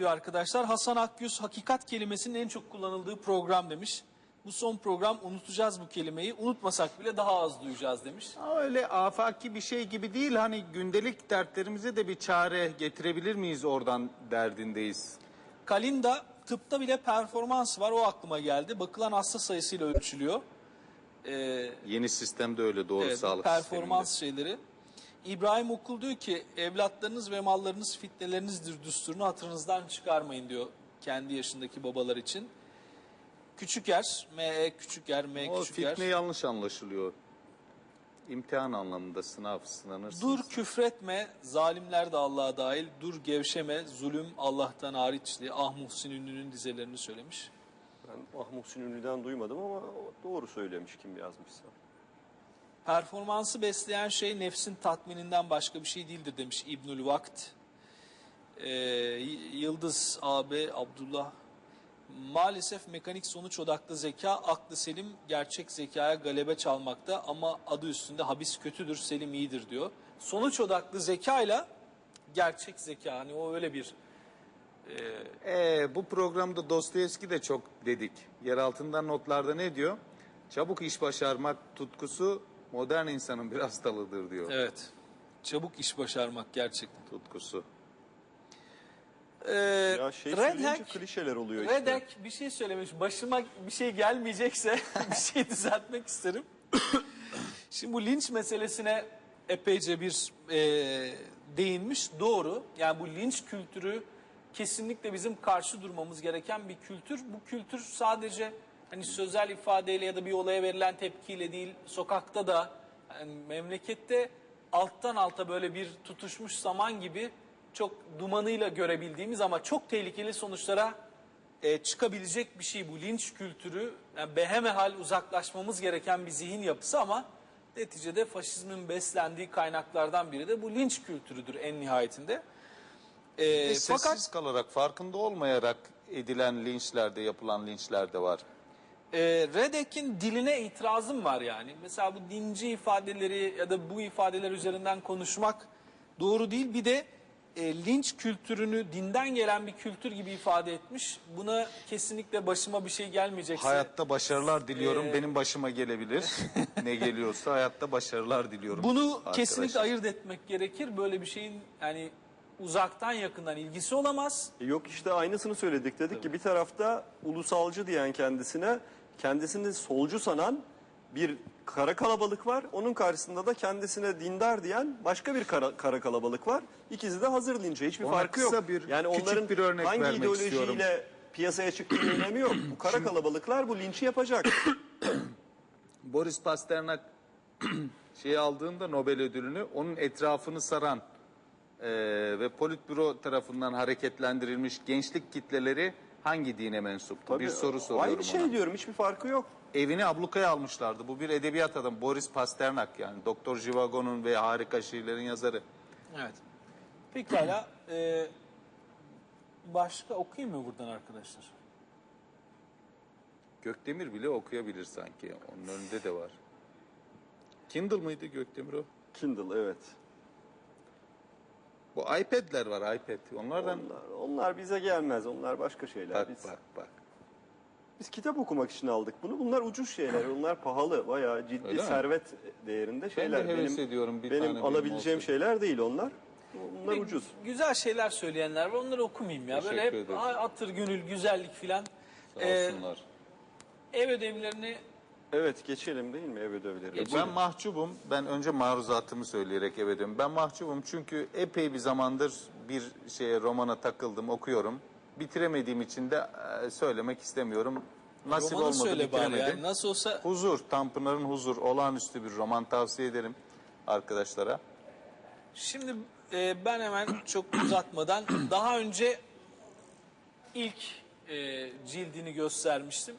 diyor arkadaşlar. Hasan Akgüz hakikat kelimesinin en çok kullanıldığı program demiş. Bu son program unutacağız bu kelimeyi. Unutmasak bile daha az duyacağız demiş. Ama öyle afaki bir şey gibi değil. Hani gündelik dertlerimize de bir çare getirebilir miyiz oradan derdindeyiz. Kalinda tıpta bile performans var o aklıma geldi. Bakılan hasta sayısıyla ölçülüyor. Ee, Yeni sistemde öyle doğru Evet, sağlık performans şeyleri. İbrahim Okul diyor ki evlatlarınız ve mallarınız fitnelerinizdir düsturunu hatırınızdan çıkarmayın diyor kendi yaşındaki babalar için. Küçük er, M-E küçük er, M sisteminde. O küçük er. fitne yanlış anlaşılıyor. İmtihan anlamında sınav sınanırsınız. Dur küfretme, zalimler de Allah'a dahil. Dur gevşeme, zulüm Allah'tan hariçli. Ah Muhsin Ünlü'nün dizelerini söylemiş. Ben Ah Muhsin Ünlü'den duymadım ama doğru söylemiş kim yazmışsa. Performansı besleyen şey nefsin tatmininden başka bir şey değildir demiş İbnül Vakt. Ee, Yıldız AB Abdullah. Maalesef mekanik sonuç odaklı zeka aklı selim gerçek zekaya galebe çalmakta ama adı üstünde habis kötüdür selim iyidir diyor. Sonuç odaklı zekayla gerçek zeka hani o öyle bir Ee, bu programda Dostoyevski de çok dedik. Yer altından notlarda ne diyor? Çabuk iş başarmak tutkusu modern insanın bir hastalığıdır diyor. evet çabuk iş başarmak gerçekten. Tutkusu. Ee, Ya şey Red Hack- klişeler oluyor işte. Redek bir şey söylemiş. Başıma bir şey gelmeyecekse bir şey düzeltmek isterim. Şimdi bu linç meselesine epeyce bir e, değinmiş. Doğru. Yani bu linç kültürü kesinlikle bizim karşı durmamız gereken bir kültür. Bu kültür sadece hani sözel ifadeyle ya da bir olaya verilen tepkiyle değil, sokakta da yani memlekette alttan alta böyle bir tutuşmuş saman gibi çok dumanıyla görebildiğimiz ama çok tehlikeli sonuçlara e, çıkabilecek bir şey bu linç kültürü. Yani behemehal uzaklaşmamız gereken bir zihin yapısı ama neticede faşizmin beslendiği kaynaklardan biri de bu linç kültürüdür en nihayetinde. E, fakat sessiz kalarak, farkında olmayarak edilen linçlerde, yapılan linçler de var. E, Redek'in diline itirazım var yani. Mesela bu dinci ifadeleri ya da bu ifadeler üzerinden konuşmak doğru değil. Bir de e, linç kültürünü dinden gelen bir kültür gibi ifade etmiş. Buna kesinlikle başıma bir şey gelmeyecekse... Hayatta başarılar diliyorum. Ee, Benim başıma gelebilir. ne geliyorsa hayatta başarılar diliyorum. Bunu arkadaşlar. kesinlikle ayırt etmek gerekir. Böyle bir şeyin yani uzaktan yakından ilgisi olamaz. E Yok işte aynısını söyledik. Dedik ki bir tarafta ulusalcı diyen kendisine, kendisini solcu sanan bir kara kalabalık var. Onun karşısında da kendisine dindar diyen başka bir kara, kara kalabalık var. İkisi de hazır linçe. Hiçbir Ona farkı yok. bir, yani onların bir örnek hangi ideolojiyle istiyorum. piyasaya çıktığının önemi yok. Bu kara kalabalıklar bu linçi yapacak. Boris Pasternak şeyi aldığında Nobel ödülünü onun etrafını saran eee, ve Politbüro tarafından hareketlendirilmiş gençlik kitleleri hangi dine mensuptu? bir soru soruyorum Aynı şey ona. diyorum. Hiçbir farkı yok. Evini ablukaya almışlardı. Bu bir edebiyat adamı Boris Pasternak yani. Doktor Jivago'nun ve harika şiirlerin yazarı. Evet. Pekala. e, başka okuyayım mı buradan arkadaşlar? Gökdemir bile okuyabilir sanki. Onun önünde de var. Kindle mıydı Gökdemir o? Kindle evet. Bu iPad'ler var iPad. Onlardan Onlar, onlar bize gelmez. Onlar başka şeyler. bak Biz, bak bak. biz kitap okumak için aldık bunu. Bunlar ucuz şeyler. Onlar pahalı. Bayağı ciddi Öyle mi? servet değerinde şeyler. heves ediyorum bir tane benim benim alabileceğim olsun. şeyler değil onlar. Bunlar Bir ucuz. Güzel şeyler söyleyenler var. Onları okumayayım ya. Böyle Teşekkür hep ederim. "Ay, atır gönül, güzellik filan. Sağ Ee, olsunlar. ev ödevlerini Evet geçelim değil mi ev ödevleri? Ben mahcubum. Ben önce maruzatımı söyleyerek eve dönüyorum. Ben mahcubum çünkü epey bir zamandır bir şeye romana takıldım, okuyorum. Bitiremediğim için de e, söylemek istemiyorum. Nasip romanı olmadı söyle bari bitiremedim. yani. Nasıl olsa Huzur, Tanpınar'ın Huzur olağanüstü bir roman tavsiye ederim arkadaşlara. Şimdi e, ben hemen çok uzatmadan daha önce ilk e, cildini göstermiştim.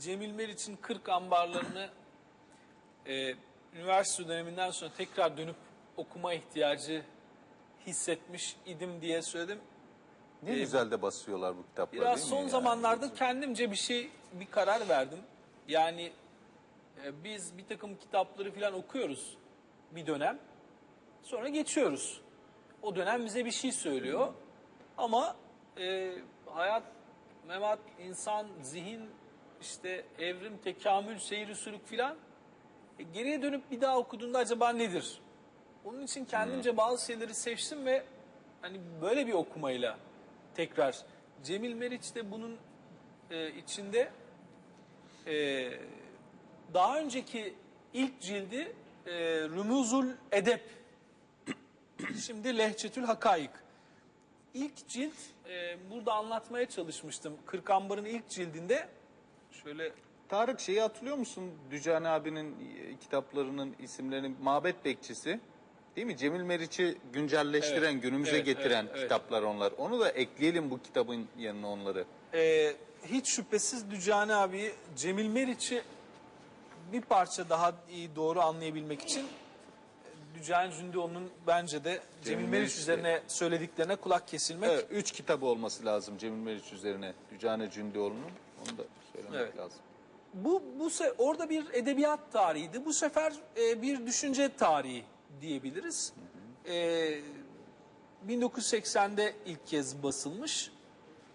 Cemil Meriç'in 40 ambarlarını e, üniversite döneminden sonra tekrar dönüp okuma ihtiyacı hissetmiş idim diye söyledim. Ne Ee, güzel de basıyorlar bu kitapları Biraz son yani? zamanlarda kendimce bir şey, bir karar verdim. Yani e, biz bir takım kitapları falan okuyoruz bir dönem. Sonra geçiyoruz. O dönem bize bir şey söylüyor. Ama e, hayat, memat, insan, zihin, işte evrim, tekamül, seyir sülük filan e, geriye dönüp bir daha okuduğunda acaba nedir? Onun için kendimce bazı şeyleri seçtim ve hani böyle bir okumayla tekrar Cemil Meriç de bunun e, içinde e, daha önceki ilk cildi e, Rumuzul Edep şimdi Lehçetül Hakayık. İlk cilt e, burada anlatmaya çalışmıştım. Kırkambar'ın ilk cildinde şöyle Tarık şeyi hatırlıyor musun? Dücane abinin e, kitaplarının isimlerini Mabet Bekçisi. Değil mi? Cemil Meriç'i güncelleştiren, Evet, günümüze evet, getiren evet, evet. kitaplar onlar. Onu da ekleyelim bu kitabın yanına onları. e, hiç şüphesiz Dücane abi Cemil Meriç'i bir parça daha iyi doğru anlayabilmek için e, Dücane Cündoğlu'nun bence de Cemil, Cemil Meriç üzerine söylediklerine kulak kesilmek Evet, üç kitabı olması lazım Cemil Meriç üzerine. Dücane Cündioğlu'nun. Onu da söylemek Evet. lazım. Bu bu orada bir edebiyat tarihiydi. Bu sefer e, bir düşünce tarihi diyebiliriz. E, 1980'de ilk kez basılmış.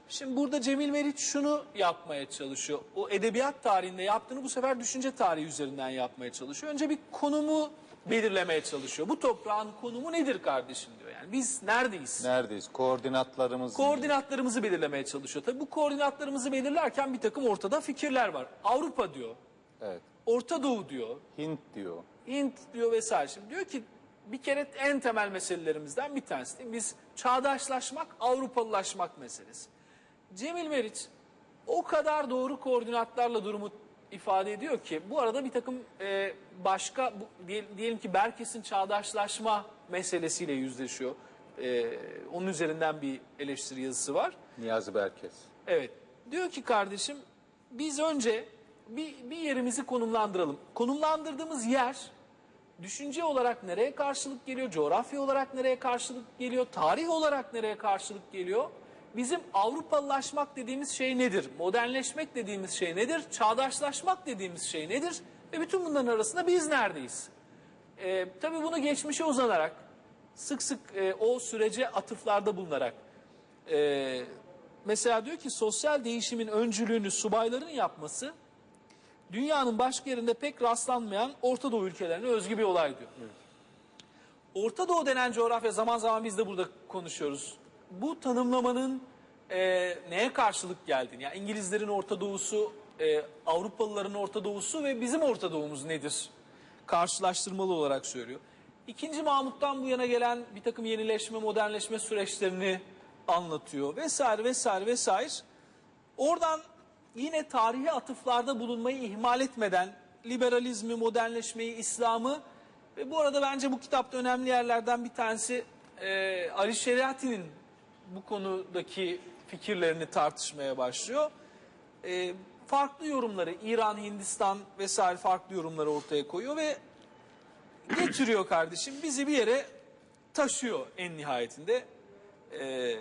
Şimdi burada Cemil Meriç şunu yapmaya çalışıyor. O edebiyat tarihinde yaptığını bu sefer düşünce tarihi üzerinden yapmaya çalışıyor. Önce bir konumu belirlemeye çalışıyor. Bu toprağın konumu nedir kardeşim diyor. Yani biz neredeyiz? Neredeyiz? Koordinatlarımız. Koordinatlarımızı belirlemeye çalışıyor. Tabii bu koordinatlarımızı belirlerken bir takım ortada fikirler var. Avrupa diyor, Evet. Orta Doğu diyor, Hint diyor. Hint diyor vesaire. Şimdi diyor ki bir kere en temel meselelerimizden bir tanesi değil mi? Biz çağdaşlaşmak, Avrupalılaşmak meselesi. Cemil Meriç o kadar doğru koordinatlarla durumu ifade ediyor ki bu arada bir takım e, başka bu, diye- diyelim ki Berkes'in çağdaşlaşma meselesiyle yüzleşiyor. E, onun üzerinden bir eleştiri yazısı var. Niyazi Berkes. Evet. Diyor ki kardeşim biz önce bir, bir yerimizi konumlandıralım. Konumlandırdığımız yer düşünce olarak nereye karşılık geliyor, coğrafya olarak nereye karşılık geliyor, tarih olarak nereye karşılık geliyor? Bizim Avrupalılaşmak dediğimiz şey nedir? Modernleşmek dediğimiz şey nedir? Çağdaşlaşmak dediğimiz şey nedir? Ve bütün bunların arasında biz neredeyiz? Ee, tabii bunu geçmişe uzanarak, sık sık e, o sürece atıflarda bulunarak ee, mesela diyor ki sosyal değişimin öncülüğünü subayların yapması dünyanın başka yerinde pek rastlanmayan Orta Doğu ülkelerine özgü bir olay diyor. Orta Doğu denen coğrafya zaman zaman biz de burada konuşuyoruz. Bu tanımlamanın e, neye karşılık geldiğini, yani İngilizlerin Orta Doğusu, e, Avrupalıların Orta Doğusu ve bizim Orta Doğumuz nedir? Karşılaştırmalı olarak söylüyor. İkinci Mahmut'tan bu yana gelen bir takım yenileşme, modernleşme süreçlerini anlatıyor vesaire vesaire vesaire. Oradan yine tarihi atıflarda bulunmayı ihmal etmeden liberalizmi, modernleşmeyi, İslam'ı ve bu arada bence bu kitapta önemli yerlerden bir tanesi e, Ali Şeriati'nin bu konudaki fikirlerini tartışmaya başlıyor. E, farklı yorumları, İran, Hindistan vesaire farklı yorumları ortaya koyuyor ve getiriyor kardeşim bizi bir yere taşıyor en nihayetinde. E,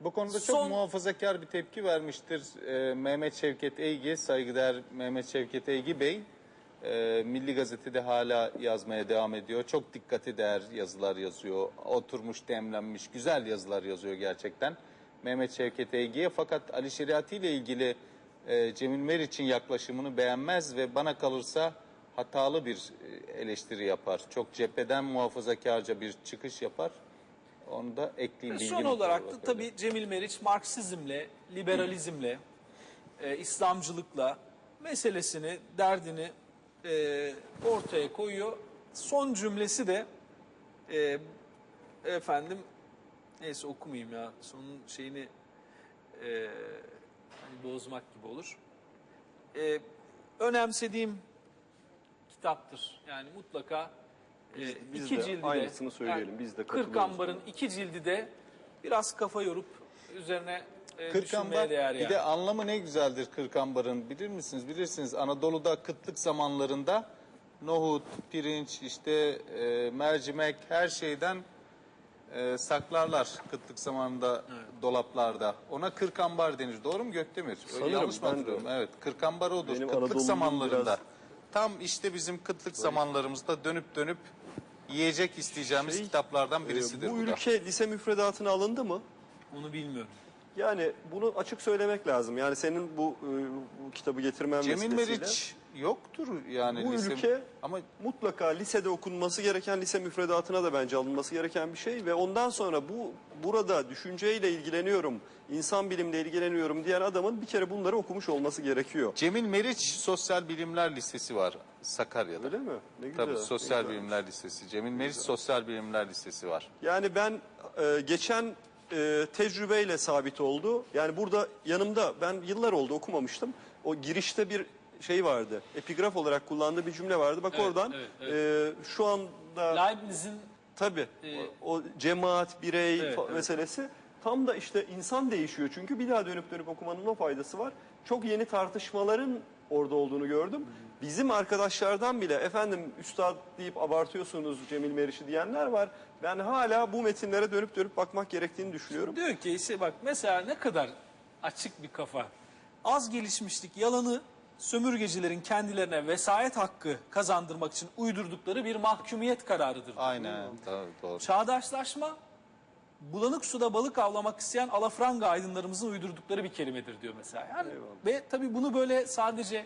Bu konuda çok Son- muhafazakar bir tepki vermiştir e, Mehmet Şevket Eygi, saygıdeğer Mehmet Şevket Eygi Bey. E, Milli Gazete'de hala yazmaya devam ediyor. Çok dikkati değer yazılar yazıyor. Oturmuş, demlenmiş, güzel yazılar yazıyor gerçekten. Mehmet Şevket Eygi'ye fakat Ali Şeriati ile ilgili e, Cemil Meriç'in yaklaşımını beğenmez ve bana kalırsa hatalı bir e, eleştiri yapar. Çok cepheden muhafazakarca bir çıkış yapar. Onu da ekleyeyim. Son olarak da tabii Cemil Meriç Marksizmle, liberalizmle, e, İslamcılıkla meselesini, derdini e, ortaya koyuyor. Son cümlesi de e, efendim neyse okumayayım ya sonun şeyini e, hani bozmak gibi olur. E, önemsediğim kitaptır. Yani mutlaka e, Biz- biz iki de cildi aynısını söyleyelim, biz de katılıyoruz Kırkambar'ın iki cildi de biraz kafa yorup üzerine e, düşünmeye Kırkambar değer bir yani. de anlamı ne güzeldir Kırkambar'ın bilir misiniz? Bilirsiniz Anadolu'da kıtlık zamanlarında nohut, pirinç, işte e, mercimek her şeyden e, saklarlar kıtlık zamanında dolaplarda. Ona kırkambar denir. Doğru mu Gökdemir? Sanırım, yanlış mı hatırlıyorum? Evet. Kırkambar odur. Benim kıtlık Anadolu'm zamanlarında. biraz- Tam işte bizim kıtlık zamanlarımızda dönüp dönüp yiyecek isteyeceğimiz Şey, kitaplardan birisidir bu bu da. ülke lise müfredatına alındı mı? Onu bilmiyorum. Yani bunu açık söylemek lazım. Yani senin bu, e, bu kitabı getirmen Cemil vesilesiyle Meriç yoktur yani. bu lise- ülke Ama mutlaka lisede okunması gereken lise müfredatına da bence alınması gereken bir şey ve ondan sonra bu burada düşünceyle ilgileniyorum, insan bilimle ilgileniyorum diyen adamın bir kere bunları okumuş olması gerekiyor. Cemil Meriç Sosyal Bilimler Lisesi var Sakarya'da. Öyle mi? Ne güzel. Tabii ne Sosyal güzel. Bilimler Lisesi. Cemil Meriç Sosyal Bilimler Lisesi var. Yani ben e, geçen e, tecrübeyle sabit oldu. Yani burada yanımda ben yıllar oldu okumamıştım. O girişte bir şey vardı. Epigraf olarak kullandığı bir cümle vardı. Bak Evet, oradan evet, e, şu anda Leibniz'in tabii Ee, o, o cemaat, birey Evet, fa- evet. meselesi tam da işte insan değişiyor. Çünkü bir daha dönüp dönüp okumanın o faydası var. Çok yeni tartışmaların orada olduğunu gördüm. Bizim arkadaşlardan bile efendim üstad deyip abartıyorsunuz Cemil Meriç'i diyenler var. Ben hala bu metinlere dönüp dönüp bakmak gerektiğini düşünüyorum. diyor ki işte bak mesela ne kadar açık bir kafa. Az gelişmişlik yalanı sömürgecilerin kendilerine vesayet hakkı kazandırmak için uydurdukları bir mahkumiyet kararıdır. Aynen. Tabii, doğru. Çağdaşlaşma bulanık suda balık avlamak isteyen alafranga aydınlarımızın uydurdukları bir kelimedir diyor mesela. Yani ve tabii bunu böyle sadece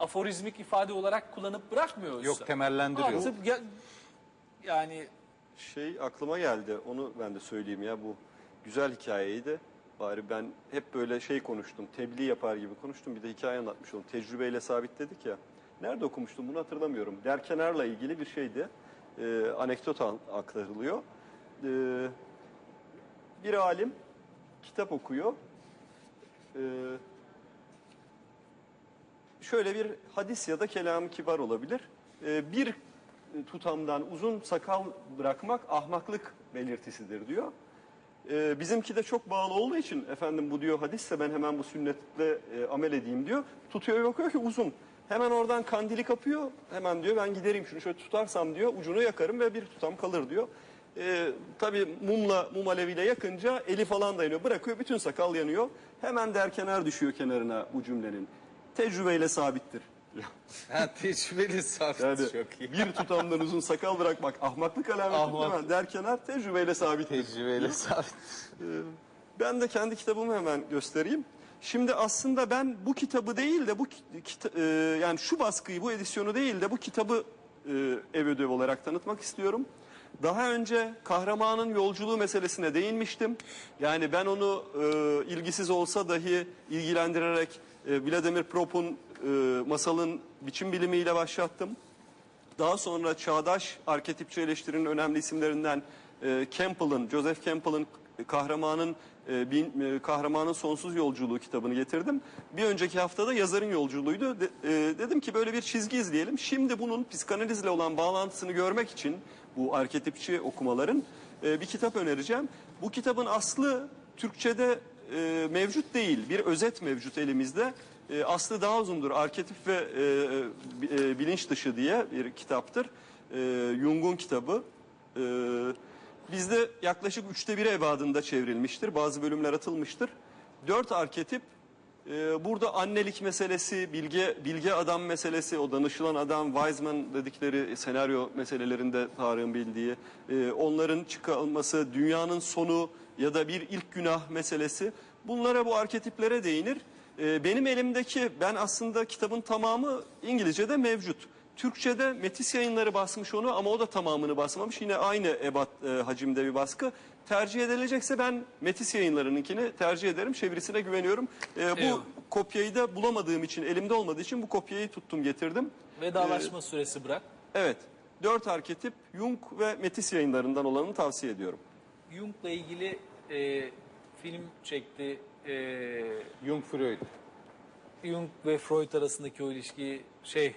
aforizmik ifade olarak kullanıp bırakmıyor. Yok temellendiriyor. Artık ya- yani Şey aklıma geldi. Onu ben de söyleyeyim ya bu güzel hikayeydi. Bari ben hep böyle şey konuştum. Tebliğ yapar gibi konuştum. Bir de hikaye anlatmış oldum. Tecrübeyle sabit dedik ya. Nerede okumuştum bunu hatırlamıyorum. Derkenar'la ilgili bir şeydi. Ee, anekdot an- aktarılıyor. Ee, bir alim kitap okuyor. Ee, şöyle bir hadis ya da kelam kibar olabilir. Ee, bir tutamdan uzun sakal bırakmak ahmaklık belirtisidir diyor. Ee, bizimki de çok bağlı olduğu için efendim bu diyor hadisse ben hemen bu sünnetle e, amel edeyim diyor. Tutuyor bakıyor ki uzun. Hemen oradan kandili kapıyor. Hemen diyor ben giderim şunu şöyle tutarsam diyor ucunu yakarım ve bir tutam kalır diyor. Ee, tabii mumla mum aleviyle yakınca eli falan da yanıyor. Bırakıyor bütün sakal yanıyor. Hemen derkenar düşüyor kenarına bu cümlenin. Tecrübeyle sabittir. Ha, tecrübeli sabit Yani çok iyi. bir tutamdan uzun sakal bırakmak ahmaklık alameti Ahmak. hemen derkenar tecrübeyle sabit. Tecrübeyle sabit. Ben de kendi kitabımı hemen göstereyim. Şimdi aslında ben bu kitabı değil de bu ki- kita- e, yani şu baskıyı, bu edisyonu değil de bu kitabı e, ev ödevi olarak tanıtmak istiyorum. Daha önce kahramanın yolculuğu meselesine değinmiştim. Yani ben onu e, ilgisiz olsa dahi ilgilendirerek e, Vladimir Prop'un e, masalın biçim bilimiyle başlattım. Daha sonra çağdaş arketipçi eleştirinin önemli isimlerinden e, Campbell'ın, Joseph Campbell'ın kahramanın e, bin, e, kahramanın sonsuz yolculuğu kitabını getirdim. Bir önceki haftada yazarın yolculuğuydu. De- e, dedim ki böyle bir çizgi izleyelim. Şimdi bunun psikanalizle olan bağlantısını görmek için bu arketipçi okumaların e, bir kitap önereceğim. Bu kitabın aslı Türkçe'de e, mevcut değil. Bir özet mevcut elimizde. E, aslı daha uzundur. Arketip ve e, e, bilinç dışı diye bir kitaptır. E, Jung'un kitabı. E, bizde yaklaşık üçte biri ebadında çevrilmiştir. Bazı bölümler atılmıştır. Dört arketip e, burada annelik meselesi, bilge bilge adam meselesi, o danışılan adam, Wiseman dedikleri senaryo meselelerinde Tarık'ın bildiği, e, onların çıkarılması, dünyanın sonu ya da bir ilk günah meselesi. Bunlara bu arketiplere değinir. E, benim elimdeki, ben aslında kitabın tamamı İngilizce'de mevcut. Türkçe'de Metis yayınları basmış onu ama o da tamamını basmamış. Yine aynı ebat e, hacimde bir baskı. Tercih edilecekse ben Metis yayınlarınınkini tercih ederim. Çevirisine güveniyorum. E, bu Eyvallah. kopyayı da bulamadığım için, elimde olmadığı için bu kopyayı tuttum getirdim. vedalaşma süresi bırak. Evet. Dört arketip Jung ve Metis yayınlarından olanı tavsiye ediyorum. Jung'la ilgili e, film çekti. E, Jung Freud. Jung ve Freud arasındaki o ilişkiyi şey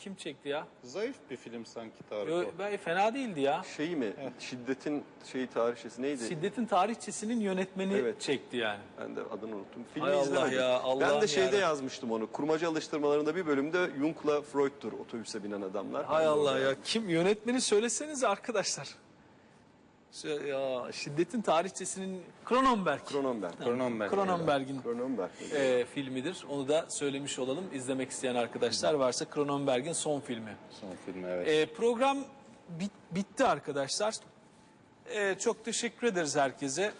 kim çekti ya? Zayıf bir film sanki Tarık Yo, o. ben fena değildi ya. Şey mi? Şiddetin şey tarihçesi neydi? Şiddetin tarihçesinin yönetmeni Evet. çekti yani. Ben de adını unuttum. Filmi Hay Allah izlemedim. ya, ben Allah'ım de şeyde yarabbim. yazmıştım onu. Kurmaca alıştırmalarında bir bölümde Jung'la Freud'tur otobüse binen adamlar. Hay Ben de Allah ya. Kim yönetmeni söyleseniz arkadaşlar. Şey, Ya şiddetin tarihçesinin Cronenberg. Cronenberg. Cronenberg. Cronenberg'in Cronenberg. e, filmidir. Onu da söylemiş olalım. İzlemek isteyen arkadaşlar varsa Cronenberg'in son filmi. Son filmi evet. E, program bit- bitti arkadaşlar. E, çok teşekkür ederiz herkese.